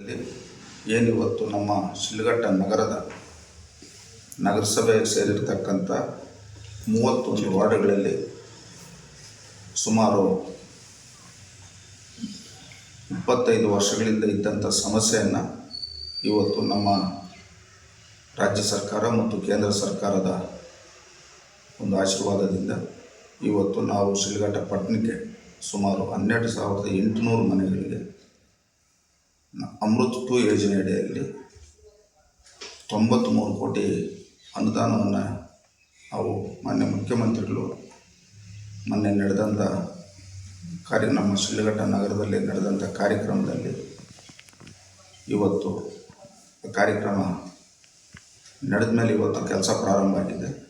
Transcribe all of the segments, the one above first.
ಇಲ್ಲಿ ಏನಿವತ್ತು ನಮ್ಮ ಶಿಲ್ಘಟ್ಟ ನಗರದ ನಗರಸಭೆಗೆ ಸೇರಿರ್ತಕ್ಕಂಥ ಮೂವತ್ತೊಂದು ವಾರ್ಡ್ಗಳಲ್ಲಿ ಸುಮಾರು ಇಪ್ಪತ್ತೈದು ವರ್ಷಗಳಿಂದ ಇದ್ದಂಥ ಸಮಸ್ಯೆಯನ್ನು ಇವತ್ತು ನಮ್ಮ ರಾಜ್ಯ ಸರ್ಕಾರ ಮತ್ತು ಕೇಂದ್ರ ಸರ್ಕಾರದ ಒಂದು ಆಶೀರ್ವಾದದಿಂದ ಇವತ್ತು ನಾವು ಶಿಲ್ಘಟ್ಟ ಪಟ್ಟಣಕ್ಕೆ ಸುಮಾರು ಹನ್ನೆರಡು ಸಾವಿರದ ಎಂಟುನೂರು ಮನೆಗಳಿಗೆ ಅಮೃತ್ ಟು ಯೋಜನೆ ಅಡಿಯಲ್ಲಿ ತೊಂಬತ್ತ್ಮೂರು ಕೋಟಿ ಅನುದಾನವನ್ನು ನಾವು ಮಾನ್ಯ ಮುಖ್ಯಮಂತ್ರಿಗಳು ಮೊನ್ನೆ ನಡೆದಂಥ ಕಾರ್ಯ, ನಮ್ಮ ನಗರದಲ್ಲಿ ನಡೆದಂಥ ಕಾರ್ಯಕ್ರಮದಲ್ಲಿ ಇವತ್ತು ಕಾರ್ಯಕ್ರಮ ನಡೆದ ಮೇಲೆ ಇವತ್ತು ಕೆಲಸ ಪ್ರಾರಂಭ ಆಗಿದೆ.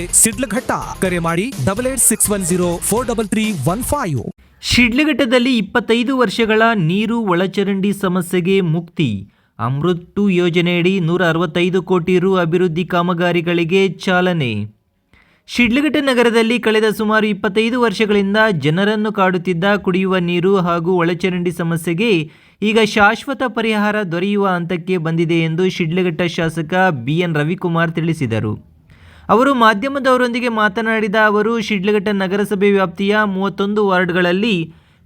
ಸಿಡ್ಲಘಟ್ಟ ಕರೆ ಮಾಡಿ double eight six one zero four double three one five ಶಿಡ್ಲಘಟ್ಟದಲ್ಲಿ ಇಪ್ಪತ್ತೈದು ವರ್ಷಗಳ ನೀರು ಒಳಚರಂಡಿ ಸಮಸ್ಯೆಗೆ ಮುಕ್ತಿ. ಅಮೃತ್ ಯೋಜನೆಯಡಿ ನೂರ ಅರವತ್ತೈದು ಕೋಟಿ ರು ಅಭಿವೃದ್ಧಿ ಕಾಮಗಾರಿಗಳಿಗೆ ಚಾಲನೆ. ಶಿಡ್ಲಘಟ್ಟ ನಗರದಲ್ಲಿ ಕಳೆದ ಸುಮಾರು ಇಪ್ಪತ್ತೈದು ವರ್ಷಗಳಿಂದ ಜನರನ್ನು ಕಾಡುತ್ತಿದ್ದ ಕುಡಿಯುವ ನೀರು ಹಾಗೂ ಒಳಚರಂಡಿ ಸಮಸ್ಯೆಗೆ ಈಗ ಶಾಶ್ವತ ಪರಿಹಾರ ದೊರೆಯುವ ಹಂತಕ್ಕೆ ಬಂದಿದೆ ಎಂದು ಶಿಡ್ಲಘಟ್ಟ ಶಾಸಕ ಬಿಎನ್ ರವಿಕುಮಾರ್ ತಿಳಿಸಿದರು. ಅವರು ಮಾಧ್ಯಮದವರೊಂದಿಗೆ ಮಾತನಾಡಿದ ಅವರು, ಶಿಡ್ಲಘಟ್ಟ ನಗರಸಭೆ ವ್ಯಾಪ್ತಿಯ ಮೂವತ್ತೊಂದು ವಾರ್ಡ್ಗಳಲ್ಲಿ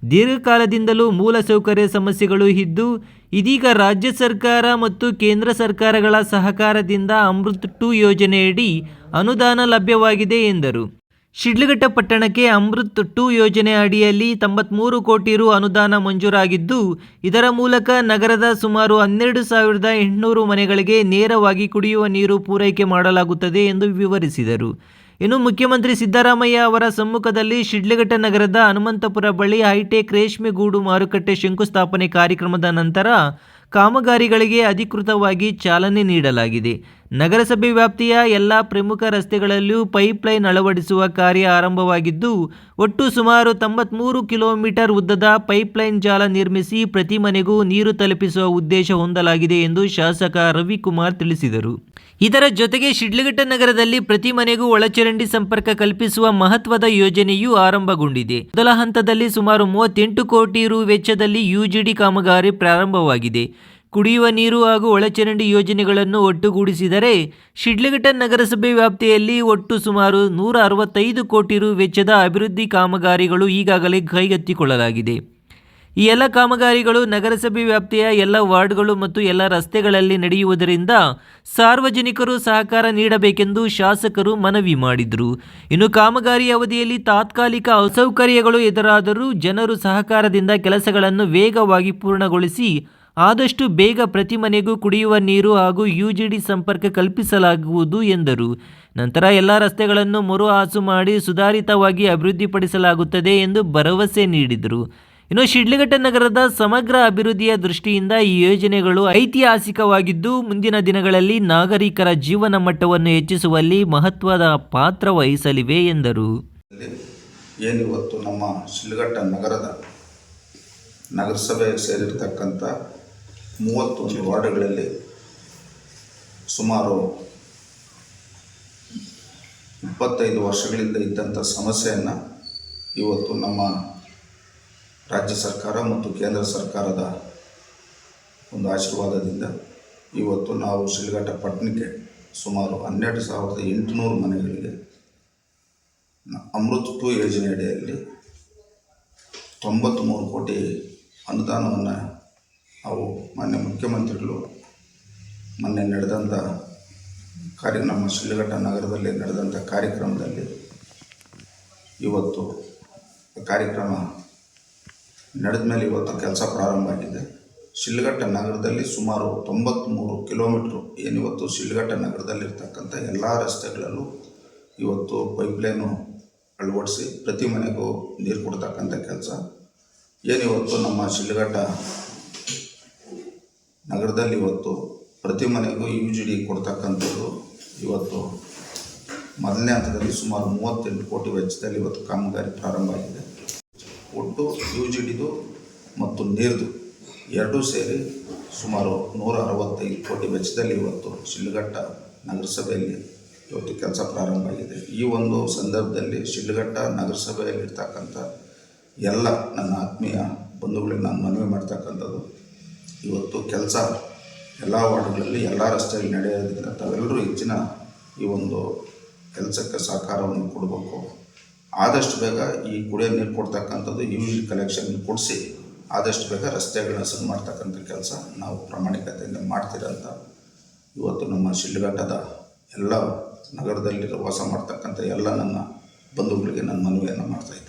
ದೀರ್ಘಕಾಲದಿಂದಲೂ ಮೂಲಸೌಕರ್ಯ ಸಮಸ್ಯೆಗಳು ಇದ್ದು, ಇದೀಗ ರಾಜ್ಯ ಸರ್ಕಾರ ಮತ್ತು ಕೇಂದ್ರ ಸರ್ಕಾರಗಳ ಸಹಕಾರದಿಂದ ಅಮೃತ್ ಟು ಯೋಜನೆಯಡಿ ಅನುದಾನ ಲಭ್ಯವಾಗಿದೆ ಎಂದರು. ಶಿಡ್ಲಘಟ್ಟ ಪಟ್ಟಣಕ್ಕೆ ಅಮೃತ್ ಟು ಯೋಜನೆ ಅಡಿಯಲ್ಲಿ ತೊಂಬತ್ಮೂರು ಕೋಟಿ ರು ಅನುದಾನ ಮಂಜೂರಾಗಿದ್ದು, ಇದರ ಮೂಲಕ ನಗರದ ಸುಮಾರು ಹನ್ನೆರಡು ಸಾವಿರದ ಎಂಟುನೂರು ಮನೆಗಳಿಗೆ ನೇರವಾಗಿ ಕುಡಿಯುವ ನೀರು ಪೂರೈಕೆ ಮಾಡಲಾಗುತ್ತದೆ ಎಂದು ವಿವರಿಸಿದರು. ಇನ್ನು ಮುಖ್ಯಮಂತ್ರಿ ಸಿದ್ದರಾಮಯ್ಯ ಅವರ ಸಮ್ಮುಖದಲ್ಲಿ ಶಿಡ್ಲಘಟ್ಟ ನಗರದ ಹನುಮಂತಪುರ ಬಳಿ ಹೈಟೆಕ್ ರೇಷ್ಮೆಗೂಡು ಮಾರುಕಟ್ಟೆ ಶಂಕುಸ್ಥಾಪನೆ ಕಾರ್ಯಕ್ರಮದ ನಂತರ ಕಾಮಗಾರಿಗಳಿಗೆ ಅಧಿಕೃತವಾಗಿ ಚಾಲನೆ ನೀಡಲಾಗಿದೆ. ನಗರಸಭೆ ವ್ಯಾಪ್ತಿಯ ಎಲ್ಲ ಪ್ರಮುಖ ರಸ್ತೆಗಳಲ್ಲೂ ಪೈಪ್ಲೈನ್ ಅಳವಡಿಸುವ ಕಾರ್ಯ ಆರಂಭವಾಗಿದ್ದು, ಒಟ್ಟು ಸುಮಾರು ತೊಂಬತ್ಮೂರು ಕಿಲೋಮೀಟರ್ ಉದ್ದದ ಪೈಪ್ಲೈನ್ ಜಾಲ ನಿರ್ಮಿಸಿ ಪ್ರತಿ ಮನೆಗೂ ನೀರು ತಲುಪಿಸುವ ಉದ್ದೇಶ ಹೊಂದಲಾಗಿದೆ ಎಂದು ಶಾಸಕ ರವಿಕುಮಾರ್ ತಿಳಿಸಿದರು. ಇದರ ಜೊತೆಗೆ ಶಿಡ್ಲಘಟ್ಟ ನಗರದಲ್ಲಿ ಪ್ರತಿ ಮನೆಗೂ ಒಳಚರಂಡಿ ಸಂಪರ್ಕ ಕಲ್ಪಿಸುವ ಮಹತ್ವದ ಯೋಜನೆಯೂ ಆರಂಭಗೊಂಡಿದೆ. ಮೊದಲ ಹಂತದಲ್ಲಿ ಸುಮಾರು ಮೂವತ್ತೆಂಟು ಕೋಟಿ ರು ವೆಚ್ಚದಲ್ಲಿ ಯುಜಿಡಿ ಕಾಮಗಾರಿ ಪ್ರಾರಂಭವಾಗಿದೆ. ಕುಡಿಯುವ ನೀರು ಹಾಗೂ ಒಳಚರಂಡಿ ಯೋಜನೆಗಳನ್ನು ಒಟ್ಟುಗೂಡಿಸಿದರೆ ಶಿಡ್ಲಘಟ್ಟ ನಗರಸಭೆ ವ್ಯಾಪ್ತಿಯಲ್ಲಿ ಒಟ್ಟು ಸುಮಾರು ನೂರ ಅರವತ್ತೈದು ಕೋಟಿ ರು ವೆಚ್ಚದ ಅಭಿವೃದ್ಧಿ ಕಾಮಗಾರಿಗಳು ಈಗಾಗಲೇ ಕೈಗೆತ್ತಿಕೊಳ್ಳಲಾಗಿದೆ. ಈ ಎಲ್ಲ ಕಾಮಗಾರಿಗಳು ನಗರಸಭೆ ವ್ಯಾಪ್ತಿಯ ಎಲ್ಲ ವಾರ್ಡ್ಗಳು ಮತ್ತು ಎಲ್ಲ ರಸ್ತೆಗಳಲ್ಲಿ ನಡೆಯುವುದರಿಂದ ಸಾರ್ವಜನಿಕರು ಸಹಕಾರ ನೀಡಬೇಕೆಂದು ಶಾಸಕರು ಮನವಿ ಮಾಡಿದರು. ಇನ್ನು ಕಾಮಗಾರಿ ಅವಧಿಯಲ್ಲಿ ತಾತ್ಕಾಲಿಕ ಅಸೌಕರ್ಯಗಳು ಎದುರಾದರೂ ಜನರು ಸಹಕಾರದಿಂದ ಕೆಲಸಗಳನ್ನು ವೇಗವಾಗಿ ಪೂರ್ಣಗೊಳಿಸಿ ಆದಷ್ಟು ಬೇಗ ಪ್ರತಿ ಮನೆಗೂ ಕುಡಿಯುವ ನೀರು ಹಾಗೂ ಯುಜಿಡಿ ಸಂಪರ್ಕ ಕಲ್ಪಿಸಲಾಗುವುದು ಎಂದರು. ನಂತರ ಎಲ್ಲ ರಸ್ತೆಗಳನ್ನು ಮರು ಹಾಸು ಮಾಡಿ ಸುಧಾರಿತವಾಗಿ ಅಭಿವೃದ್ಧಿಪಡಿಸಲಾಗುತ್ತದೆ ಎಂದು ಭರವಸೆ ನೀಡಿದರು. ಇನ್ನು ಶಿಡ್ಲಘಟ್ಟ ನಗರದ ಸಮಗ್ರ ಅಭಿವೃದ್ಧಿಯ ದೃಷ್ಟಿಯಿಂದ ಈ ಯೋಜನೆಗಳು ಐತಿಹಾಸಿಕವಾಗಿದ್ದು, ಮುಂದಿನ ದಿನಗಳಲ್ಲಿ ನಾಗರಿಕರ ಜೀವನ ಮಟ್ಟವನ್ನು ಹೆಚ್ಚಿಸುವಲ್ಲಿ ಮಹತ್ವದ ಪಾತ್ರ ವಹಿಸಲಿವೆ ಎಂದರು. ಏನಿವತ್ತು ನಮ್ಮ ಶಿಡ್ಲಘಟ್ಟ ನಗರದ ನಗರಸಭೆಗೆ ಸೇರಿರ್ತಕ್ಕಂಥ ಮೂವತ್ತೊಂದು ವಾರ್ಡ್ಗಳಲ್ಲಿ ಸುಮಾರು ಇಪ್ಪತ್ತೈದು ವರ್ಷಗಳಿಂದ ಇದ್ದಂಥ ಸಮಸ್ಯೆಯನ್ನು ಇವತ್ತು ನಮ್ಮ ರಾಜ್ಯ ಸರ್ಕಾರ ಮತ್ತು ಕೇಂದ್ರ ಸರ್ಕಾರದ ಒಂದು ಆಶೀರ್ವಾದದಿಂದ ಇವತ್ತು ನಾವು ಶಿಲ್ಘಟ್ಟ ಪಟ್ಟಣಕ್ಕೆ ಸುಮಾರು ಹನ್ನೆರಡು ಸಾವಿರದ ಎಂಟುನೂರು ಮನೆಗಳಿಗೆ ಅಮೃತ್ ಟು ಯೋಜನೆ ಅಡಿಯಲ್ಲಿ ತೊಂಬತ್ತ್ಮೂರು ಕೋಟಿ ಅನುದಾನವನ್ನು ನಾವು ಮಾನ್ಯ ಮುಖ್ಯಮಂತ್ರಿಗಳು ಮೊನ್ನೆ ನಡೆದಂಥ ಕಾರ್ಯ, ನಮ್ಮ ಶಿಡ್ಲಘಟ್ಟ ನಗರದಲ್ಲಿ ನಡೆದಂಥ ಕಾರ್ಯಕ್ರಮದಲ್ಲಿ ಇವತ್ತು ಕಾರ್ಯಕ್ರಮ ನಡೆದ ಮೇಲೆ ಇವತ್ತು ಕೆಲಸ ಪ್ರಾರಂಭ ಆಗಿದೆ. ಶಿಲ್ಘಟ್ಟ ನಗರದಲ್ಲಿ ಸುಮಾರು ತೊಂಬತ್ತ್ಮೂರು ಕಿಲೋಮೀಟ್ರು ಏನಿವತ್ತು ಶಿಲ್ಘಟ್ಟ ನಗರದಲ್ಲಿರ್ತಕ್ಕಂಥ ಎಲ್ಲ ರಸ್ತೆಗಳಲ್ಲೂ ಇವತ್ತು ಪೈಪ್ಲೈನು ಅಳವಡಿಸಿ ಪ್ರತಿ ಮನೆಗೂ ನೀರು ಕೊಡ್ತಕ್ಕಂಥ ಕೆಲಸ. ಏನಿವತ್ತು ನಮ್ಮ ಶಿಡ್ಲಘಟ್ಟ ನಗರದಲ್ಲಿ ಇವತ್ತು ಪ್ರತಿ ಮನೆಗೂ ಯು ಜಿ ಡಿ ಕೊಡ್ತಕ್ಕಂಥದ್ದು ಇವತ್ತು ಮೊದಲನೇ ಹಂತದಲ್ಲಿ ಸುಮಾರು ಮೂವತ್ತೆಂಟು ಕೋಟಿ ವೆಚ್ಚದಲ್ಲಿ ಇವತ್ತು ಕಾಮಗಾರಿ ಪ್ರಾರಂಭ ಆಗಿದೆ. ಒಟ್ಟು ಯು ಜಿ ಡಿದು ಮತ್ತು ನೀರ್ದು ಎರಡೂ ಸೇರಿ ಸುಮಾರು ನೂರ ಅರವತ್ತೈದು ಕೋಟಿ ವೆಚ್ಚದಲ್ಲಿ ಇವತ್ತು ಶಿಲ್ಘಟ್ಟ ನಗರಸಭೆಯಲ್ಲಿ ಇವತ್ತು ಕೆಲಸ ಪ್ರಾರಂಭ ಆಗಿದೆ. ಈ ಒಂದು ಸಂದರ್ಭದಲ್ಲಿ ಶಿಲ್ಘಟ್ಟ ನಗರಸಭೆಯಲ್ಲಿರ್ತಕ್ಕಂಥ ಎಲ್ಲ ನನ್ನ ಆತ್ಮೀಯ ಬಂಧುಗಳಿಗೆ ನಾನು ಮನವಿ ಮಾಡ್ತಕ್ಕಂಥದ್ದು ಇವತ್ತು ಕೆಲಸ ಎಲ್ಲ ವಾರ್ಡ್ಗಳಲ್ಲಿ, ಎಲ್ಲ ರಸ್ತೆಯಲ್ಲಿ ನಡೆಯೋದ್ರಿಂದ ತಾವೆಲ್ಲರೂ ಹೆಚ್ಚಿನ ಈ ಒಂದು ಕೆಲಸಕ್ಕೆ ಸಹಕಾರವನ್ನು ಕೊಡಬೇಕು. ಆದಷ್ಟು ಬೇಗ ಈ ಕುಡಿಯೋ ನೀರು ಕೊಡ್ತಕ್ಕಂಥದ್ದು ಯೂಜ್ ಕಲೆಕ್ಷನ್ ಕೊಡಿಸಿ, ಆದಷ್ಟು ಬೇಗ ರಸ್ತೆಗಳನ್ನ ಸರಿ ಮಾಡ್ತಕ್ಕಂಥ ಕೆಲಸ ನಾವು ಪ್ರಾಮಾಣಿಕತೆಯಿಂದ ಮಾಡ್ತೀರಂತ ಇವತ್ತು ನಮ್ಮ ಶಿಡ್ಲಘಟ್ಟದ ಎಲ್ಲ ನಗರದಲ್ಲಿ ವಾಸ ಮಾಡ್ತಕ್ಕಂಥ ಎಲ್ಲ ನನ್ನ ಬಂಧುಗಳಿಗೆ ನನ್ನ ಮನವಿಯನ್ನು ಮಾಡ್ತಾಯಿದ್ದೀನಿ